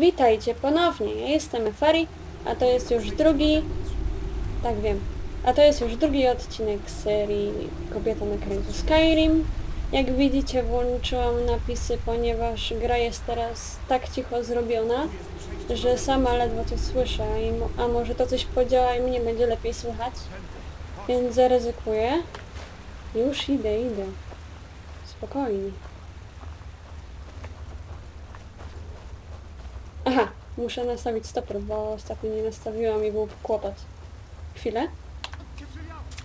Witajcie ponownie, ja jestem Efari, a to jest już drugi... Tak wiem. A to jest już drugi odcinek serii Kobieta na krańcu Skyrim. Jak widzicie włączyłam napisy, ponieważ gra jest teraz tak cicho zrobiona, że sama ledwo to słyszę, a może to coś podziała i mnie będzie lepiej słychać. Więc zaryzykuję. Już idę, idę. Spokojnie. Aha, muszę nastawić stoper, bo ostatnio nie nastawiłam i był kłopot. Chwilę.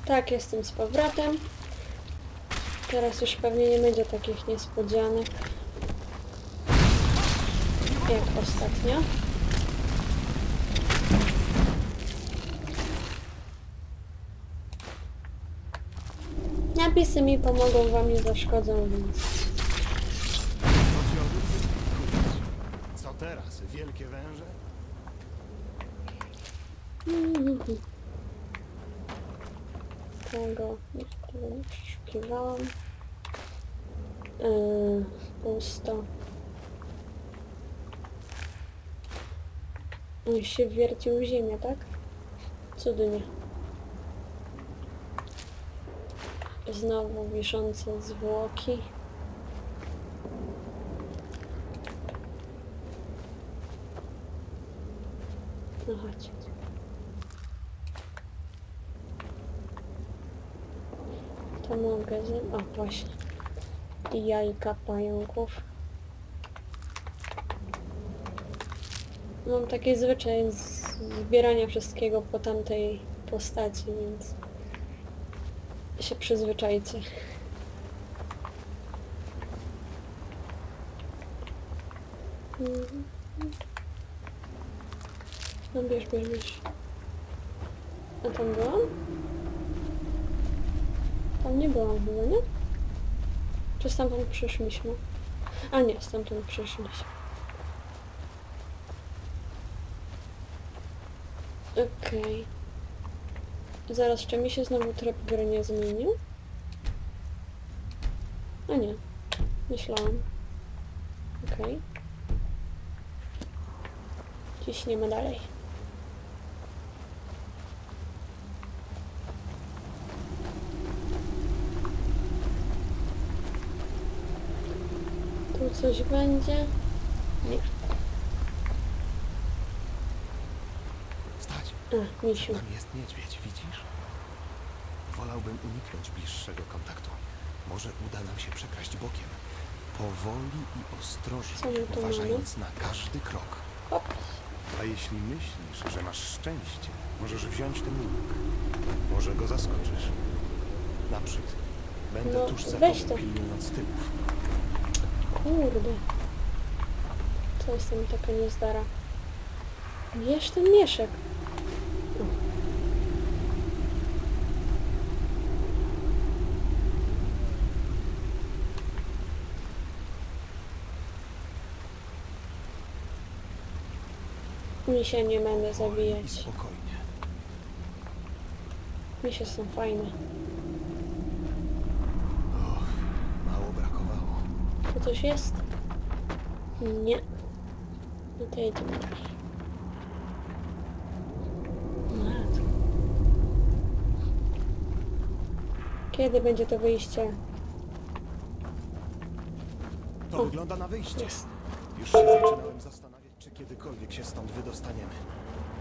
Tak, jestem z powrotem. Teraz już pewnie nie będzie takich niespodzianek. Jak ostatnio. Napisy mi pomogą, wam nie zaszkodzą, więc... teraz? Wielkie węże? Tego, tego nie przeszukiwałam. Yy, pusto. On się wiercił w ziemię, tak? Cudnie. Znowu wiszące zwłoki. Chodź. To magazyn. O, właśnie. Jajka pająków. Mam taki zwyczaj zbierania wszystkiego po tamtej postaci, więc się przyzwyczajcie. Mhm. No bierz, bierz, bierz. A tam byłam? Tam nie byłam chyba, nie? Czy stamtąd przyszliśmy? A nie, stamtąd przyszliśmy. Okej. Zaraz, czy mi się znowu tryb gry nie zmienił? A nie. Myślałam. Okej. Ciśniemy dalej. Coś będzie? Nie. Stać! A, misiu. Tam jest niedźwiedź, widzisz? Wolałbym uniknąć bliższego kontaktu. Może uda nam się przekraść bokiem. Powoli i ostrożnie, uważając na każdy krok. Hop. A jeśli myślisz, że masz szczęście, możesz wziąć ten łuk. Może go zaskoczysz. Naprzód. Będę No, tuż za tobą, to. pilnując tyłów. Kurde. Co jest tam taka niezdara? Bierz ten mieszek. Mi się nie będę zabijać. spokojnie. Mi się są fajne. Coś jest? Nie. No to dalej. Matko. Kiedy będzie to wyjście? To wygląda na wyjście. Jest. Już się zaczynałem zastanawiać, czy kiedykolwiek się stąd wydostaniemy.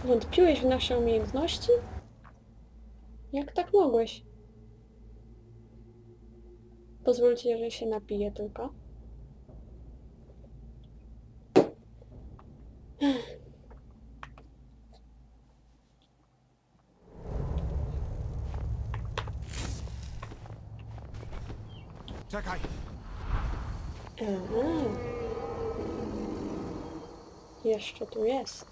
Wątpiłeś w nasze umiejętności? Jak tak mogłeś? Pozwólcie, że się napiję tylko. Czekaj! Aha. Jeszcze tu jest.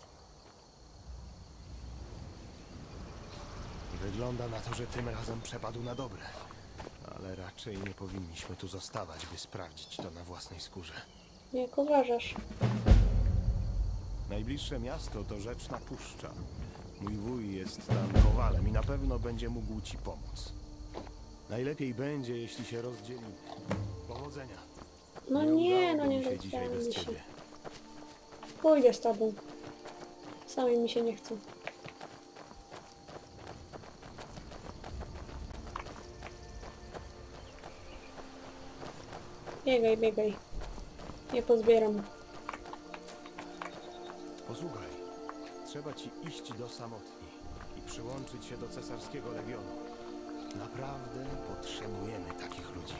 Wygląda na to, że tym razem przepadł na dobre. Ale raczej nie powinniśmy tu zostawać, by sprawdzić to na własnej skórze. Jak uważasz? Najbliższe miasto to Rzeczna Puszcza. Mój wuj jest tam kowalem i na pewno będzie mógł ci pomóc. Najlepiej będzie, jeśli się rozdzielimy. Powodzenia. No nie, udałoby no nie mi się dzisiaj rozdzielamy bez się. ciebie. Pójdę z tobą. Samej mi się nie chce. Biegaj, biegaj. Nie pozbieram. Posłuchaj, trzeba ci iść do samotni i przyłączyć się do cesarskiego legionu. Naprawdę potrzebujemy takich ludzi.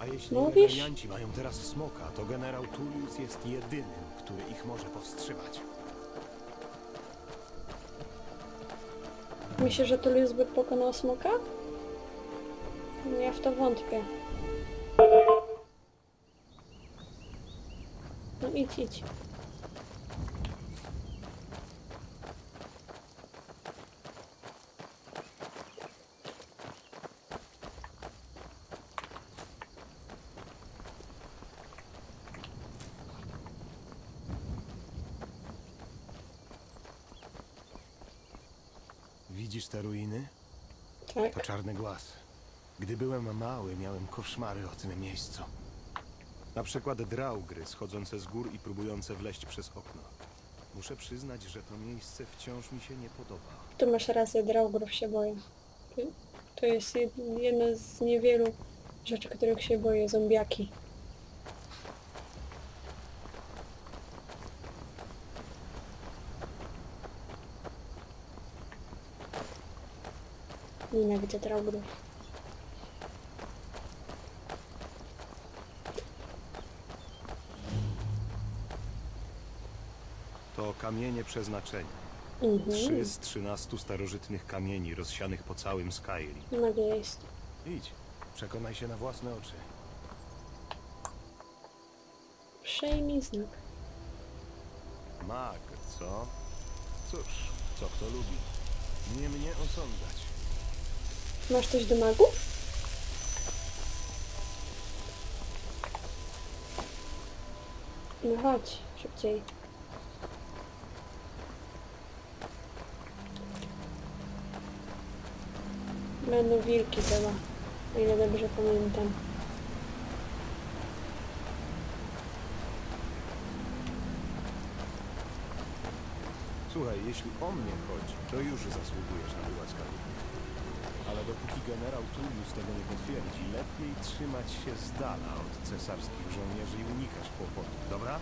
A jeśli Mówisz? rebelianci mają teraz smoka, to generał Tullius jest jedynym, który ich może powstrzymać. Myślisz, że Tullius by pokonał smoka? Ja w to wątpię. No idź, idź. Widzisz te ruiny? Tak. To czarny głaz. Gdy byłem mały, miałem koszmary o tym miejscu. Na przykład draugry schodzące z gór i próbujące wleźć przez okno. Muszę przyznać, że to miejsce wciąż mi się nie podoba. Tu masz rację, Draugr się boję. To- jest jed- jedna z niewielu rzeczy, których się boję, zombiaki. Nienawidzę Draugrów. To kamienie przeznaczenia. Mhm. Trzy z trzynastu starożytnych kamieni rozsianych po całym Skyrim. Magia jest. Idź, przekonaj się na własne oczy. Przejmij znak. Mag, co? Cóż, co kto lubi. Nie mnie osądzać. Masz coś do magów? No chodź, szybciej. Będą wilki chyba, o ile dobrze pamiętam. Słuchaj, jeśli o mnie chodzi, to już zasługujesz na dopóki generał Tullius tego nie potwierdzi, lepiej trzymać się z dala od cesarskich żołnierzy i unikać kłopotów, dobra?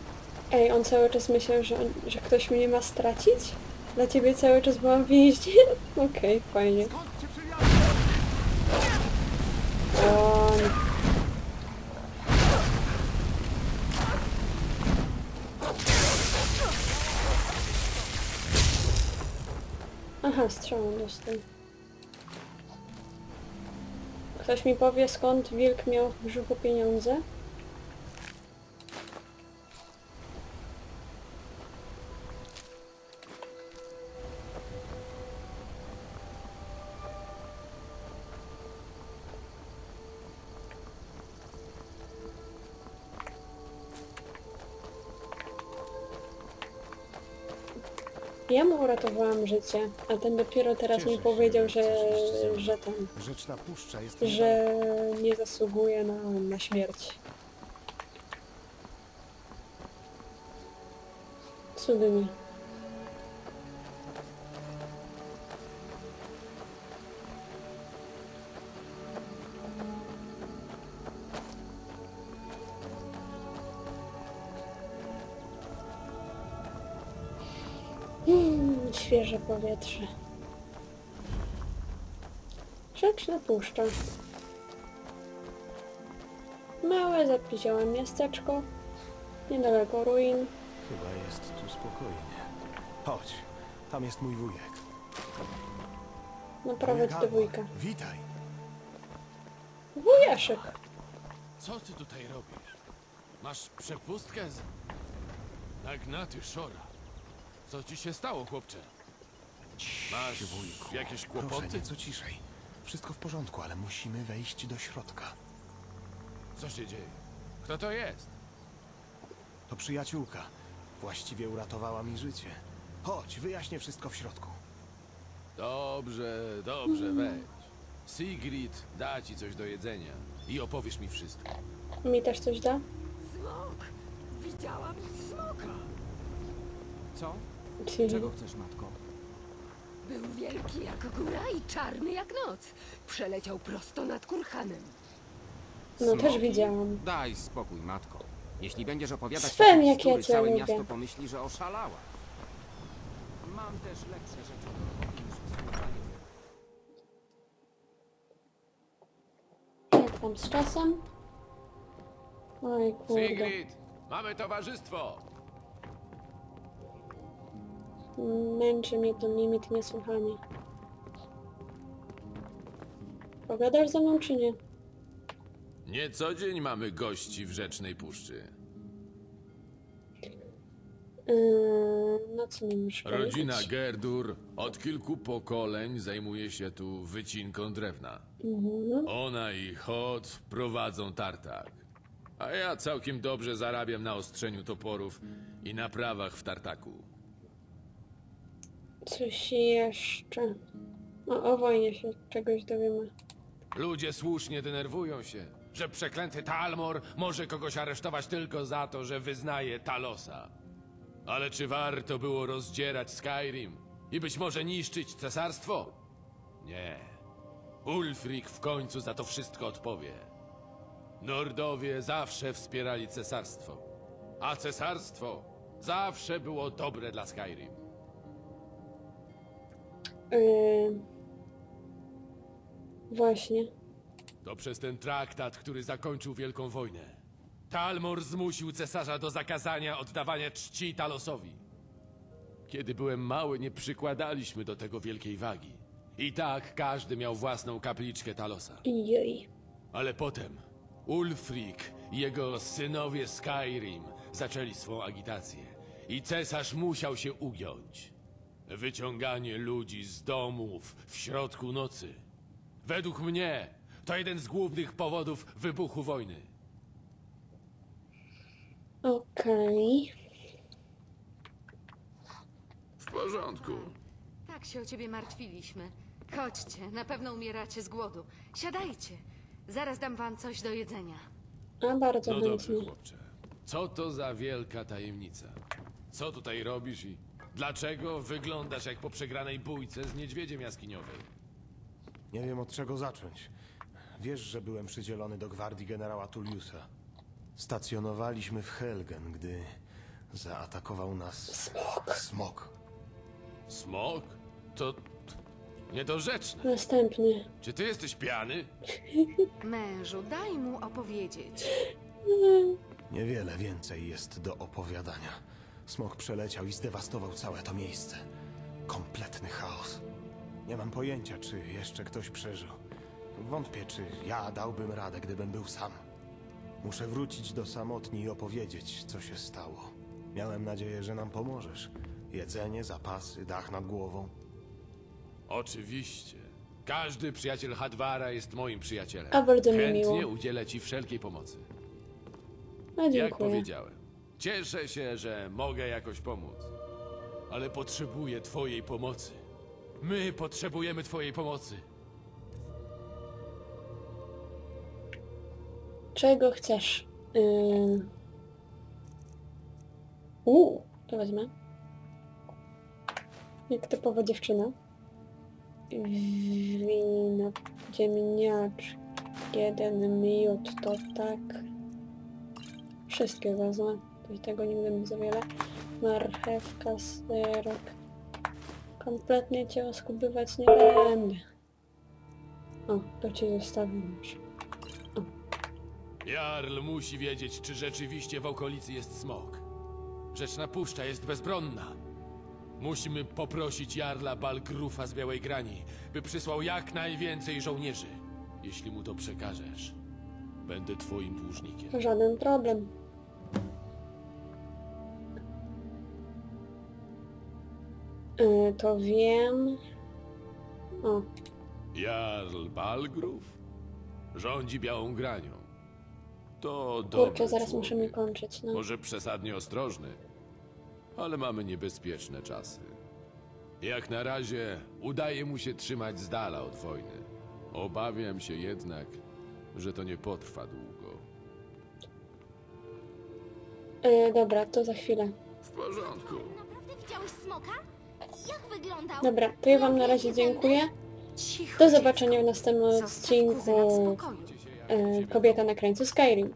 Ej, on cały czas myślał, że, on, że ktoś mnie ma stracić? Dla ciebie cały czas byłam więźniem? Okej, fajnie. Skąd cię przywiozłem? O, nie. Aha, strzałą dostał. Ktoś mi powie, skąd wilk miał w brzuchu pieniądze? Ja mu uratowałam życie, a ten dopiero teraz Cieszę mi się, powiedział, że że, że ten, puszcza jest... że nie zasługuje na, na śmierć. Mm, świeże powietrze. Rzeczna puszcza. Małe, zapisiałe miasteczko. Niedaleko ruin. Chyba jest tu spokojnie. Chodź, tam jest mój wujek. Wujek do wujka. Witaj. Wujaszek! Co ty tutaj robisz? Masz przepustkę z... Nagnaty Szora. Co ci się stało, chłopcze? Masz wujku. jakieś Proszę, kłopoty? nieco ciszej. Wszystko w porządku, ale musimy wejść do środka. Co się dzieje? Kto to jest? To przyjaciółka. Właściwie uratowała mi życie. Chodź, wyjaśnię wszystko w środku. Dobrze, dobrze, wejdź. Sigrid da ci coś do jedzenia i opowiesz mi wszystko. Mi też coś da? Smok! Widziałam smoka! Co? Czyli... Czego chcesz, matko? Był wielki jak góra i czarny jak noc. Przeleciał prosto nad kurhanem. No też Smoki? widziałam. Daj spokój, matko. Jeśli będziesz opowiadać Sven, takie jak ja bzdury, cię całe lubię. miasto pomyśli, że oszalała. Mam też lepsze rzeczy do roboty niż słuchanie Jak tam z czasem? Oj kurde. Sigrid, mamy towarzystwo! Męczy mnie to limit niesłychanie. Pogadasz ze mną czy nie? Nie co dzień mamy gości w Rzecznej Puszczy. Yy, no co mi musisz Rodzina powiedzieć? Gerdur od kilku pokoleń zajmuje się tu wycinką drewna. Mhm. Ona i Hod prowadzą tartak. A ja całkiem dobrze zarabiam na ostrzeniu toporów i naprawach w tartaku. Coś jeszcze. O, o wojnie się czegoś dowiemy. Ludzie słusznie denerwują się, że przeklęty Talmor może kogoś aresztować tylko za to, że wyznaje Talosa. Ale czy warto było rozdzierać Skyrim i być może niszczyć cesarstwo? Nie. Ulfric w końcu za to wszystko odpowie. Nordowie zawsze wspierali cesarstwo, a cesarstwo zawsze było dobre dla Skyrim. Yy... Właśnie. To przez ten traktat, który zakończył Wielką Wojnę. Talmor zmusił cesarza do zakazania oddawania czci Talosowi. Kiedy byłem mały, nie przykładaliśmy do tego wielkiej wagi. I tak każdy miał własną kapliczkę Talosa. Jej. Ale potem Ulfric i jego synowie Skyrim zaczęli swą agitację. I cesarz musiał się ugiąć. Wyciąganie ludzi z domów w środku nocy. Według mnie to jeden z głównych powodów wybuchu wojny. Okej. W porządku. Tak się o ciebie martwiliśmy. Chodźcie, na pewno umieracie z głodu. Siadajcie. Zaraz dam wam coś do jedzenia. A bardzo No dobrze, chętnie. chłopcze. Co to za wielka tajemnica? Co tutaj robisz i dlaczego wyglądasz jak po przegranej bójce z niedźwiedziem jaskiniowym? Nie wiem od czego zacząć. Wiesz, że byłem przydzielony do gwardii generała Tulliusa. Stacjonowaliśmy w Helgen, gdy zaatakował nas smok. smok. Smok? To niedorzeczne. Następny. Czy ty jesteś pijany? Mężu, daj mu opowiedzieć. Niewiele więcej jest do opowiadania. Smok przeleciał i zdewastował całe to miejsce. Kompletny chaos. Nie mam pojęcia, czy jeszcze ktoś przeżył. Wątpię, czy ja dałbym radę, gdybym był sam. Muszę wrócić do samotni i opowiedzieć, co się stało. Miałem nadzieję, że nam pomożesz. Jedzenie, zapasy, dach nad głową. Oczywiście. Każdy przyjaciel Hadwara jest moim przyjacielem. A bardzo mi Chętnie miło. udzielę ci wszelkiej pomocy. A Jak dziękuję. powiedziałem, cieszę się, że mogę jakoś pomóc. Ale potrzebuję twojej pomocy. My potrzebujemy twojej pomocy. Czego chcesz? Yy... Uuu, to wezmę. Jak typowa dziewczyna. Wino, ziemniacz, jeden miód, to tak. Wszystkie wezmę. I tego nigdy nie za wiele. Marchewka, serek. Kompletnie cię oskubywać nie będę. O, to ci zostawię już. Jarl musi wiedzieć, czy rzeczywiście w okolicy jest smok. Rzeczna puszcza jest bezbronna. Musimy poprosić Jarla Balgrufa z Białej Grani, by przysłał jak najwięcej żołnierzy. Jeśli mu to przekażesz, będę twoim dłużnikiem. Żaden problem. Y, to wiem. O, Jarl Balgruf rządzi Białą Granią. To kurczę, dobry zaraz musimy człowiek. kończyć, no. Może przesadnie ostrożny, ale mamy niebezpieczne czasy. Jak na razie udaje mu się trzymać z dala od wojny. Obawiam się jednak, że to nie potrwa długo. Y, dobra, to za chwilę. W porządku. Naprawdę Widziałeś smoka? Jak wyglądał? Dobra, to ja wam na razie dziękuję. Do zobaczenia w następnym odcinku e, Kobieta na krańcu Skyrim.